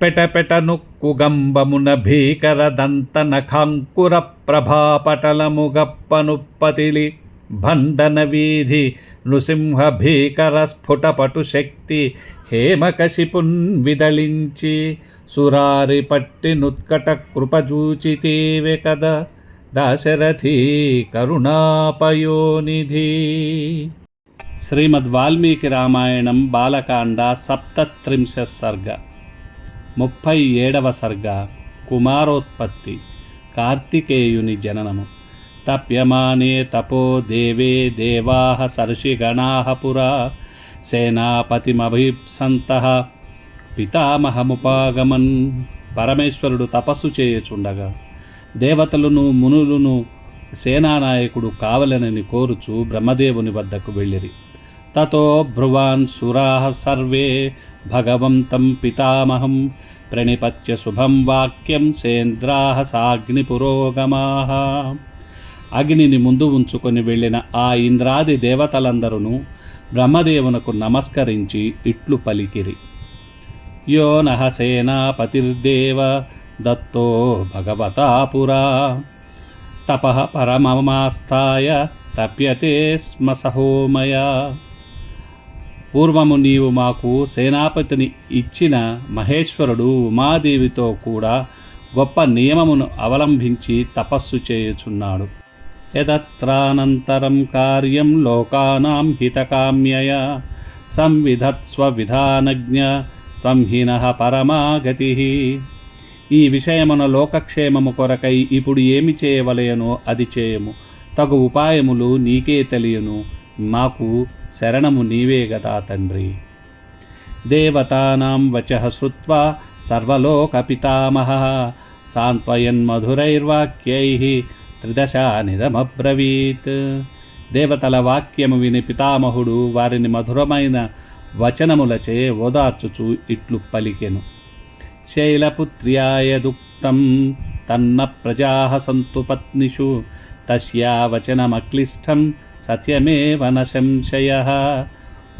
పెటపెటను కుగంబమున భీకర దంతనఖాంకుర ప్రభాపటలముగప్పనుప్పతిలి భండన వీధి నృసింహ భీకర స్ఫుటపటు శక్తి హేమకశిపున్ విదళించి సురారి పట్టి నుత్కట కృపజూచితేవే కదా దాశరథి కరుణాపయోనిధి. శ్రీమద్ వాల్మీకి రామాయణం బాలకాండ సప్తత్రింశ సర్గ. ముప్పై ఏడవ సర్గ కుమారోత్పత్తి కార్తికేయుని జననము. తప్యమానే తపో దేవే దేవా సర్షిగణా పురా సేనాపతిమభీప్సంత. పితామహముపాగమన్ పరమేశ్వరుడు తపస్సు చేయుచుండగా దేవతలను మునులను సేనానాయకుడు కావలనని కోరుచు బ్రహ్మదేవుని వద్దకు వెళ్ళిరి. తతో భ్రువాన్ సురాः సర్వే భగవంతం పితామహం ప్రణిపత్య శుభం వాక్యం సేంద్రాः సాగ్నిపురోగమాः అగ్నిని ముందు ఉంచుకొని వెళ్ళిన ఆ ఇంద్రాది దేవతలందరూ బ్రహ్మదేవునకు నమస్కరించి ఇట్లు పలికిరి. యో నహ సేనాపతిర్దేవ దత్తో భగవతా పురా। తపః పరమమాస్థాయ తప్యతే స్మ సహోమయా। పూర్వము నీవు మాకు సేనాపతిని ఇచ్చిన మహేశ్వరుడు ఉమాదేవితో కూడా గొప్ప నియమమును అవలంబించి తపస్సు చేయుచున్నాడు. యదత్రానంతరం కార్యం లోకానాం హితకామ్యయ సంవిధత్స్వ విధానజ్ఞ త్వం హినః పరమాగతి. ఈ విషయమున లోకక్షేమము కొరకై ఇప్పుడు ఏమి చేయవలయనో అది చేయము. తగు ఉపాయములు నీకే తెలియను. మాకు శరణము నీవే గదా తండ్రి. దేవతానాం వచ శ్రుత్వా సర్వలోకపితామహ సాంత్వయన్మధురైర్వాక్యై త్రిదశానిదమబ్రవీత్. దేవతల వాక్యము విని పితామహుడు వారిని మధురమైన వచనములచే ఓదార్చుచు ఇట్లు పలికెను. శైలపుత్ర్యాయదుక్తం తన్న ప్రజా సంతు పత్నిషు తస్యా వచనమక్లిష్టం సత్యమేవ న సంశయ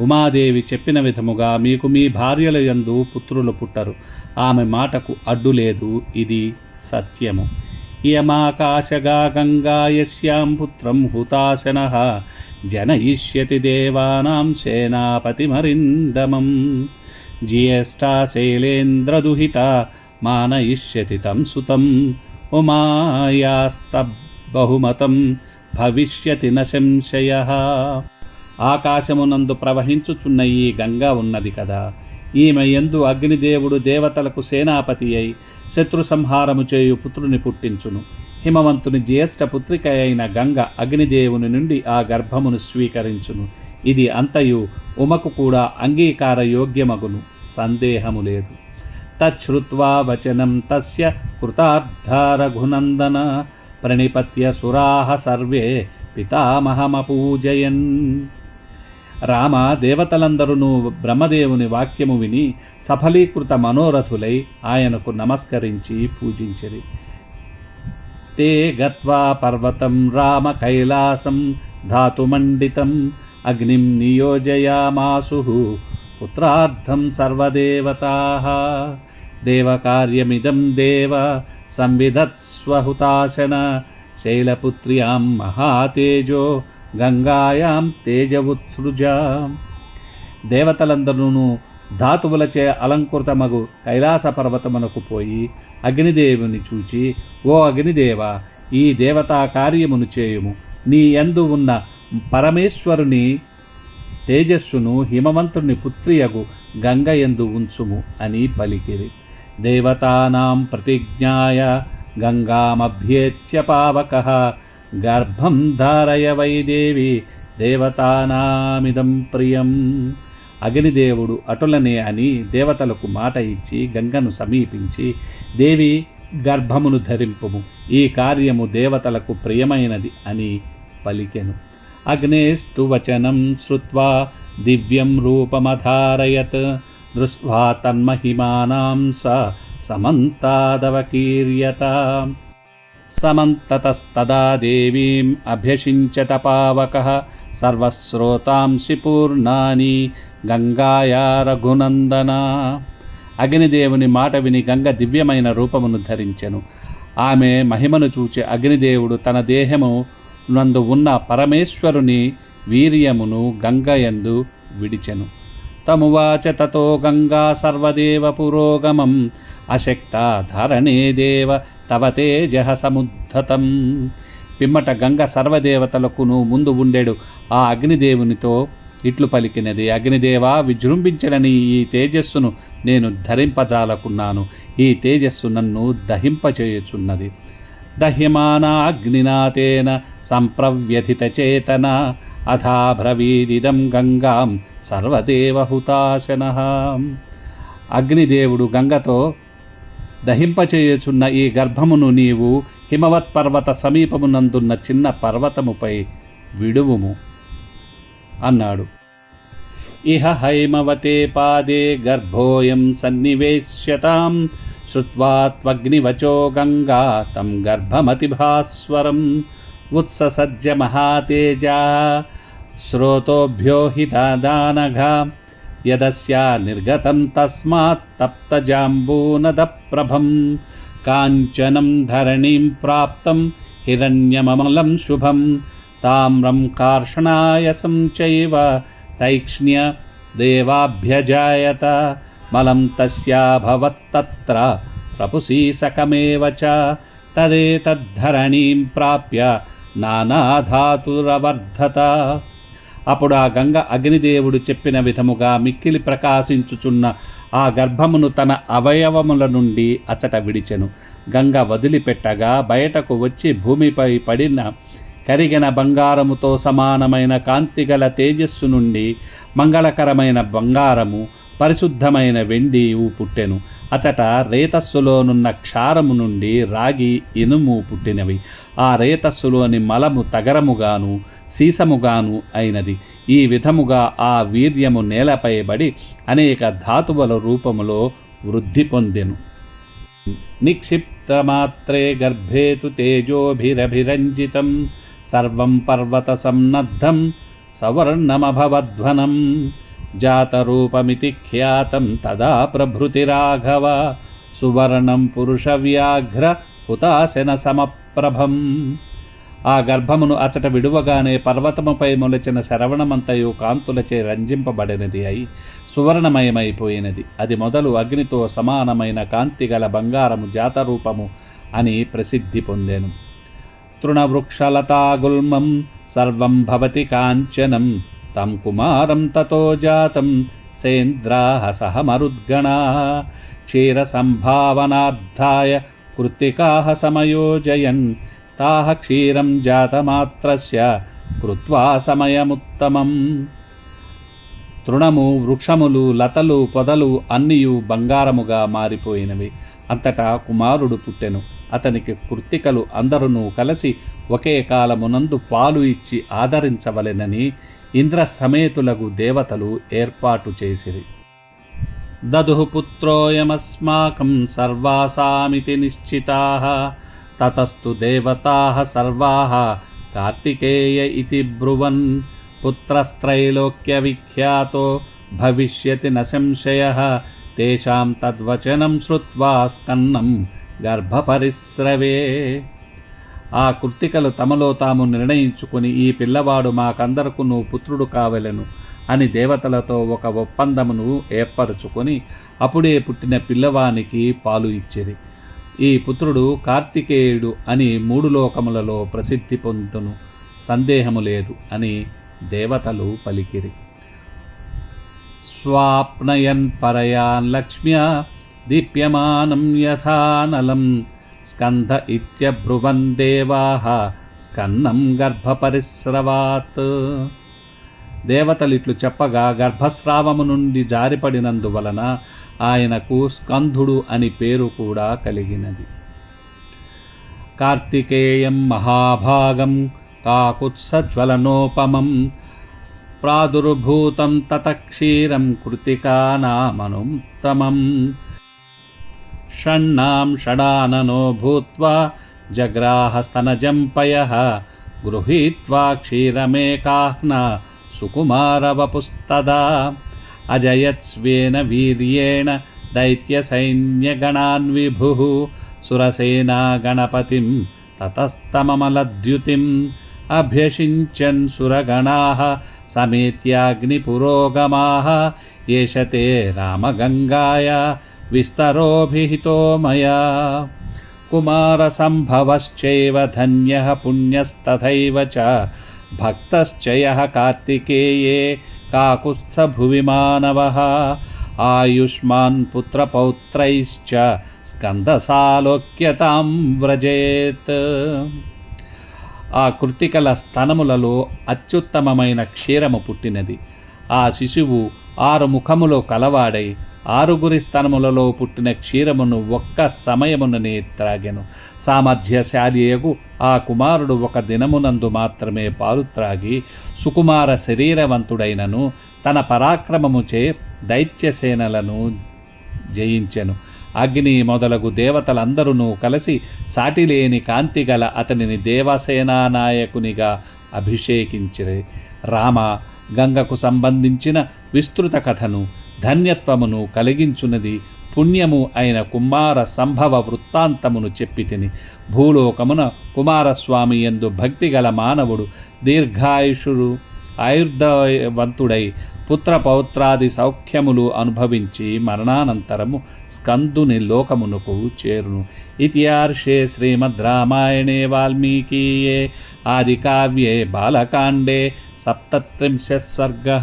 ఉమాదేవి చెప్పిన విధముగా మీకు మీ భార్యల యందు పుత్రులు పుట్టరు. ఆమె మాటకు అడ్డు లేదు ఇది సత్యము. ఇయమాకాశగా గంగాయశ్యాం పుత్రం హుతాశన. జనయిష్యతి దేవానాం సేనాపతిమరిందమం. జ్యేష్ఠా శైలేంద్రదుహిత మానయిష్యతి తం సుతం. బహుమతం భవిష్యతి న సంశయ. ఆకాశమునందు ప్రవహించుచున్న ఈ గంగా ఉన్నది కదా. ఈమె ఎందు అగ్నిదేవుడు దేవతలకు సేనాపతి అయి శత్రు సంహారము చేయు పుత్రుని పుట్టించును. హిమవంతుని జ్యేష్ఠ పుత్రిక అయిన గంగ అగ్నిదేవుని నుండి ఆ గర్భమును స్వీకరించును. ఇది అంతయు ఉమకు కూడా అంగీకార యోగ్యమగును. సందేహము లేదు. తచ్చుత్వా వచనం తస్య కృతార్థరఘునందన ప్రణిపత్య సురాహ సర్వే పితామహమపూజయన్ రామ దేవతలందరూ బ్రహ్మదేవుని వాక్యము విని సఫలీకృత మనోరథులై ఆయనకు నమస్కరించి పూజించిరి. తే గత్వా పర్వతం రామ కైలాసం ధాతుమండితం అగ్నిం నియోజయామాసు పుత్రార్థం సర్వదేవతా. దేవకార్యమిదం దేవ సంవిధత్స్వహుతాశన శైలపుత్ర్యాం మహాతేజో గంగాయాం తేజవుత్సృజ దేవతలందరూ ధాతువులచే అలంకృతమగు కైలాస పర్వతమునకు పోయి అగ్నిదేవుని చూచి ఓ అగ్నిదేవ ఈ దేవతా కార్యమును చేయుము. నీ యందు ఉన్న పరమేశ్వరుని తేజస్సును హిమవంతుని పుత్రియగు గంగ యందు ఉంచుము అని పలికిరి. దేవతానాం ప్రతిజ్ఞాయ గంగామభ్యేత్య పావక గర్భం ధారయ వైదేవి దేవతానామిదం ప్రియం అగ్నిదేవుడు అటులనే అని దేవతలకు మాట ఇచ్చి గంగను సమీపించి దేవి గర్భమును ధరింపుము. ఈ కార్యము దేవతలకు ప్రియమైనది అని పలికెను. అగ్నేస్తు వచనం శ్రుత్వా దివ్యం రూపమధారయత్. దృష్ట్వా తన్మహిమానాం స సమంతాదవకీర్యత సమంతతస్తదా దేవీం అభ్యషించత పావక సర్వశ్రోతాంసి పూర్ణాని గంగాయా రఘునందన అగ్నిదేవుని మాట విని గంగ దివ్యమైన రూపమును ధరించెను. ఆమె మహిమను చూచి అగ్నిదేవుడు తన దేహము నందు ఉన్న పరమేశ్వరుని వీర్యమును గంగయందు విడిచెను. తమువాచ తతో గంగా సర్వదేవ పురోగమం. అశక్త ధరణే దేవ తవ తేజ సముద్ధతం. పిమ్మట గంగ సర్వదేవతలకును ముందు ఉండేడు ఆ అగ్నిదేవునితో ఇట్లు పలికినది. అగ్నిదేవా విజృంభించడని ఈ తేజస్సును నేను ధరింపజాలకున్నాను. ఈ తేజస్సు నన్ను దహింపచేయుచున్నది దహ్యమానాగ్నినా అగ్నినాథేన సంప్రవ్యథితచేతన అథాబ్రవీదిదం గంగాం సర్వదేవహుతాశన అగ్నిదేవుడు గంగతో దహింపచేయుచున్న ఈ గర్భమును నీవు హిమవత్ పర్వత సమీపమునందున్న చిన్న పర్వతముపై విడువుము అన్నాడు. ఇహ హైమవతే పాదే గర్భోయం సన్నివేశ్యతాం श्रुत्वा त्वग्निवचो गङ्गा तं गर्भमतिभास्वरम् उत्ससज्य महातेजा। श्रोतोभ्यो हि दानघा यदस्या निर्गतं तस्मात् तप्तजाम्बूनदप्रभं काञ्चनं धरणीं प्राप्तं हिरण्यममलं शुभं ताम्रं कार्षणायसं चैव तैक्ष्ण्य देवाभ्यजायत। మలం తస్యాభవత్తత్ర ప్రపుసీసకమేవ చ. తదేతద్ధరణీం ప్రాప్య నానాధాతురవర్ధత. అప్పుడు ఆ గంగ అగ్నిదేవుడు చెప్పిన విధముగా మిక్కిలి ప్రకాశించుచున్న ఆ గర్భమును తన అవయవముల నుండి అచట విడిచెను. గంగ వదిలిపెట్టగా బయటకు వచ్చి భూమిపై పడిన కరిగిన బంగారముతో సమానమైన కాంతిగల తేజస్సు నుండి మంగళకరమైన బంగారము పరిశుద్ధమైన వెండి పుట్టెను. అచట రేతస్సులోనున్న క్షారము నుండి రాగి ఇనుము పుట్టినవి. ఆ రేతస్సులోని మలము తగరముగాను సీసముగాను అయినది. ఈ విధముగా ఆ వీర్యము నేలపై బడి అనేక ధాతువుల రూపములో వృద్ధి పొందెను. నిక్షిప్తమాత్రే గర్భేతు తేజోభిరభిరంజితం సర్వం పర్వత సన్నద్ధం సవర్ణమభవధ్వనం. జాతరూపమితి ఖ్యాతం తదా ప్రభృతి రాఘవ సువర్ణం పురుషవ్యాఘ్ర హుతాశన సమప్రభం. ఆ గర్భమును అచట విడువగానే పర్వతముపై మొలచిన శరవణమంతయు కాంతులచే రంజింపబడినది అయి సువర్ణమయమైపోయినది. అది మొదలు అగ్నితో సమానమైన కాంతిగల బంగారము జాతరూపము అని ప్రసిద్ధి పొందెను. తృణవృక్షలతాగుల్మం సర్వం భవతి కాంచనం. తం కుమారం తతో జాతం సేంద్రాహ సహ క్షీర క్షీరసంభావనార్థాయ కృత్తికాహ సమయోజయన్ తాహ క్షీరం జాతమాత్రస్య కృత్వా సమయముత్తమం. తృణము వృక్షములు లతలు పొదలు అన్నియు బంగారముగా మారిపోయినవి. అంతటా కుమారుడు పుట్టెను. అతనికి కృత్తికలు అందరూ కలిసి ఒకే కాలమునందు పాలు ఇచ్చి ఆదరించవలెనని ఇంద్ర సమేతులకు దేవతలు ఏర్పాటు చేసిరి. దదుః పుత్రోయమస్మాకం సర్వాసామితి నిశ్చితా తతస్తు దేవతా సర్వా కార్తికేయ ఇతి బ్రువన్ పుత్రస్త్రైలోక్య విఖ్యాతో భవిష్యతి న సంశయ తేషాం తద్వచనం శ్రుత్వా స్కన్నం గర్భపరిస్రవే ఆ కృత్తికలు తమలో తాము నిర్ణయించుకుని ఈ పిల్లవాడు మాకందరకును పుత్రుడు కావలెను అని దేవతలతో ఒక ఒప్పందమును ఏర్పరచుకొని అప్పుడే పుట్టిన పిల్లవానికి పాలు ఇచ్చిరి ఈ పుత్రుడు కార్తికేయుడు అని మూడు లోకములలో ప్రసిద్ధి పొందును. సందేహము లేదు అని దేవతలు పలికిరి. స్వాప్నయన్ పరయాన్ లక్ష్మ్య దీప్యమానం యథానలం స్కంధ ఇత్యబ్రువన్ దేవాహ స్కన్నం గర్భపరిస్రవాత్ దేవతలు ఇట్లు చెప్పగా గర్భస్రావము నుండి జారిపడినందువలన ఆయనకు స్కంధుడు అని పేరు కూడా కలిగినది. కార్తికేయం మహాభాగం కాకుత్సజ్వలనోపమం ప్రాదుర్భూతం తత క్షీరం కృతికానామనుత్తమం. षण्णां षडाननो भूत्वा जग्राहस्तनजं पयः। गृहीत्वा क्षीरमेकाह्ना सुकुमारवपुस्तदा। अजयत्स्वेन वीर्येण दैत्यसैन्यगणान् विभुः सुरसेना गणपतिं ततस्तममलद्युतिम्। अभ्यषिञ्चन् सुरगणाः समेत्याग्निपुरोगमाः। एष ते रामगङ्गाया विस्तरोभिहितो मया कुमारसम्भवश्चैव धन्यः पुण्यस्तथैव च भक्तश्च यः कार्तिकेये काकुत्स्थभुवि मानवः आयुष्मान् पुत्रपौत्रैश्च స్కందసాలోక్యతాం వ్రజేత్ ఆ కృతికల స్తనములలో అత్యుత్తమమైన క్షీరము పుట్టినది ఆ శిశువు ఆరు ముఖములో కలవాడై ఆరుగురి స్తనములలో పుట్టిన క్షీరమును ఒక్క సమయముననే త్రాగెను. సామర్థ్యశాలియగు ఆ కుమారుడు ఒక దినమునందు మాత్రమే పాలు త్రాగి సుకుమార శరీరవంతుడైనను తన పరాక్రమముచే దైత్యసేనలను జయించెను. అగ్ని మొదలగు దేవతలందరూ కలిసి సాటిలేని కాంతి గల అతనిని దేవసేనా నాయకునిగా అభిషేకించిరే. రామ గంగకు సంబంధించిన విస్తృత కథను ధన్యత్వమును కలిగించున్నది పుణ్యము అయిన కుమార సంభవ వృత్తాంతమును చెప్పితిని భూలోకమున కుమారస్వామి ఎందు భక్తిగల మానవుడు దీర్ఘాయుషుడు ఆయుర్దవంతుడై పుత్ర పౌత్రాది సౌఖ్యములు అనుభవించి మరణానంతరము స్కందుని లోకమునకు చేరును. ఇతిహార్షే శ్రీమద్ రామాయణే వాల్మీకీయే ఆది కావ్యే బాలకాండే సప్తత్రింశ సర్గ.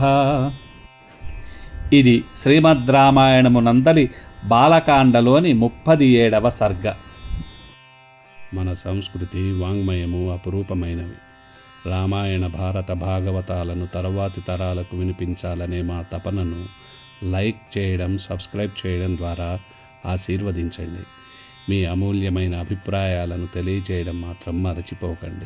ఇది శ్రీమద్ రామాయణమునందలి బాలకాండలోని ముప్పది ఏడవ సర్గ. మన సంస్కృతి వాంగ్మయము అపురూపమైనవి. రామాయణ భారత భాగవతాలను తరువాతి తరాలకు వినిపించాలనే మా తపనను లైక్ చేయడం సబ్స్క్రైబ్ చేయడం ద్వారా ఆశీర్వదించండి. మీ అమూల్యమైన అభిప్రాయాలను తెలియజేయడం మాత్రం మరచిపోకండి.